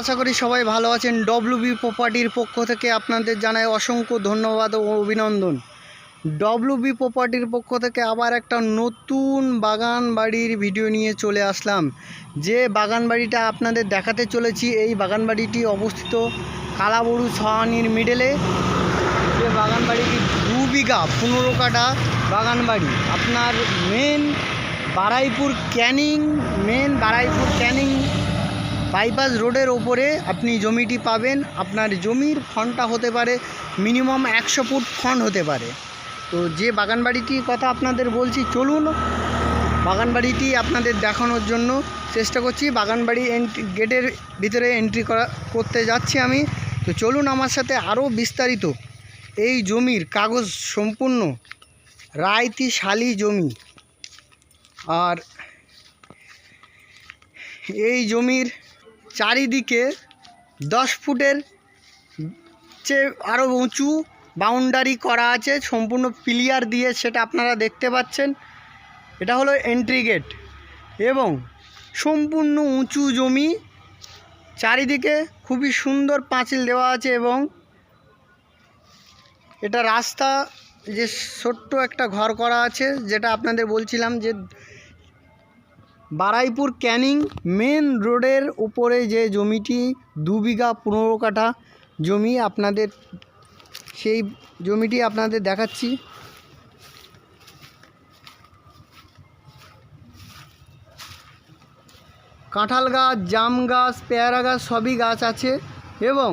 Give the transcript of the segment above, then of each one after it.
আশা করি সবাই ভালো আছেন। ডব্লিউবি প্রপার্টির পক্ষ থেকে আপনাদের জানাই অসংখ্য ধন্যবাদ ও অভিনন্দন। ডব্লিউবি প্রপার্টির পক্ষ থেকে আবার একটা নতুন বাগান বাড়ির ভিডিও নিয়ে চলে আসলাম। যে বাগান বাড়িটা আপনাদের দেখাতে চলেছি, এই বাগান বাড়িটি অবস্থিত কালাবড়ু ছহানির মিডেলে যে বাগান বাড়িটি দু বিঘা, পনেরো কাটা বাগান বাড়ি আপনার main Baruipur Canning main Baruipur Canning bypass রোডের ওপরে আপনি জমিটি পাবেন। আপনার জমির ফন্টটা হতে পারে মিনিমাম একশো ফুট ফন্ট হতে পারে। তো যে বাগান বাড়িটির কথা আপনাদের বলছি, চলুন বাগান বাড়িটি আপনাদের দেখানোর জন্য চেষ্টা করছি। বাগান বাড়ি এন্ট্রি গেটের ভিতরে এন্ট্রি করা, করতে যাচ্ছি আমি। তো চলুন আমার সাথে আরও বিস্তারিত। এই জমির কাগজ সম্পূর্ণ রায়তি শালি জমি। আর এই জমির চারিদিকে দশ ফুটের চেয়ে আরও উঁচু বাউন্ডারি করা আছে, সম্পূর্ণ প্লিয়ার দিয়ে সেটা আপনারা দেখতে পাচ্ছেন। এটা হলো এন্ট্রি গেট এবং সম্পূর্ণ উঁচু জমি, চারিদিকে খুবই সুন্দর পাঁচিল দেওয়া আছে এবং এটা রাস্তা, যে ছোট্ট একটা ঘর করা আছে, যেটা আপনাদের বলছিলাম যে বারাইপুর ক্যানিং মেন রোডের উপরে যে জমিটি দু বিঘা পনেরো কাঠা জমি আপনাদের, সেই জমিটি আপনাদের দেখাচ্ছি। কাঁঠাল গাছ, জাম গাছ, পেয়ারা গাছ সবই গাছ আছে এবং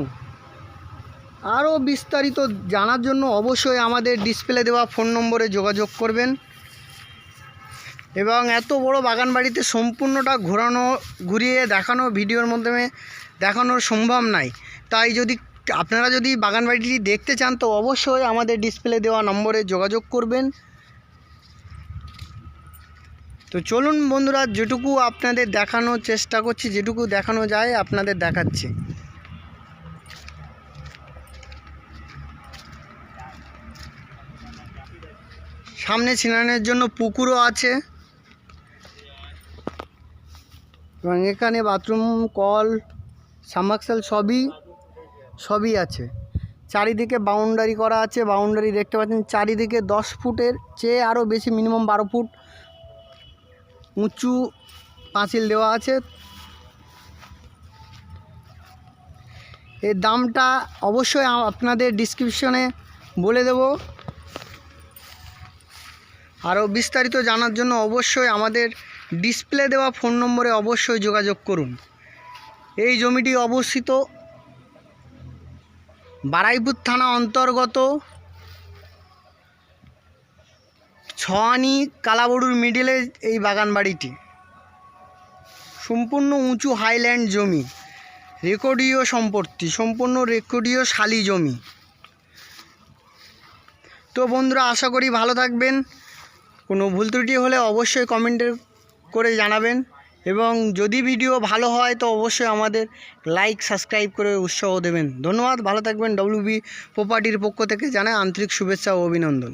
আরও বিস্তারিত জানার জন্য অবশ্যই আমাদের ডিসপ্লে দেওয়া ফোন নম্বরে যোগাযোগ করবেন। এবং এত বড় বাগান বাড়িতে সম্পূর্ণটা ঘোরানো, ঘুরিয়ে দেখানো, ভিডিওর মাধ্যমে দেখানোর সম্ভব নাই। তাই যদি আপনারা যদি বাগান বাড়িটি দেখতে চান, তো অবশ্যই আমাদের ডিসপ্লে দেওয়া নম্বরে যোগাযোগ করবেন। তো চলুন বন্ধুরা, যেটুকু আপনাদের দেখানোর চেষ্টা করছি, যেটুকু দেখানো যায় আপনাদের দেখাচ্ছি। সামনে স্নানের জন্য পুকুরও আছে। এবং এখানে বাথরুম, কল সামাক্সাল সবই সবই আছে। চারিদিকে বাউন্ডারি করা আছে। বাউন্ডারি দেখতে পাচ্ছেন, চারিদিকে দশ ফুটের চেয়ে আরও বেশি মিনিমাম বারো ফুট উঁচু পাঁচিল দেওয়া আছে। এর দামটা অবশ্যই আপনাদের ডিসক্রিপশনে বলে দেব। আরও বিস্তারিত জানার জন্য অবশ্যই আমাদের ডিসপ্লে দেওয়া ফোন নম্বরে অবশ্যই যোগাযোগ করুন। এই জমিটি অবস্থিত বারাইপুর থানা অন্তর্গত ছয়ানি কালাবড়ুর মিডিলে এই বাগান বাড়িটি সম্পূর্ণ উঁচু হাইল্যান্ড জমি, রেকর্ডীয় সম্পত্তি, সম্পূর্ণ রেকর্ডীয় শালি জমি। তো বন্ধুরা, আশা করি ভালো থাকবেন। কোনো ভুল ত্রুটি হলে অবশ্যই কমেন্টে করে জানাবেন। এবং যদি ভিডিও ভালো হয়, তো অবশ্যই আমাদের লাইক সাবস্ক্রাইব করে উৎসাহ দেবেন। ধন্যবাদ, ভালো থাকবেন। ডব্লিউবি প্রপার্টির পক্ষ থেকে জানায় আন্তরিক শুভেচ্ছা ও অভিনন্দন।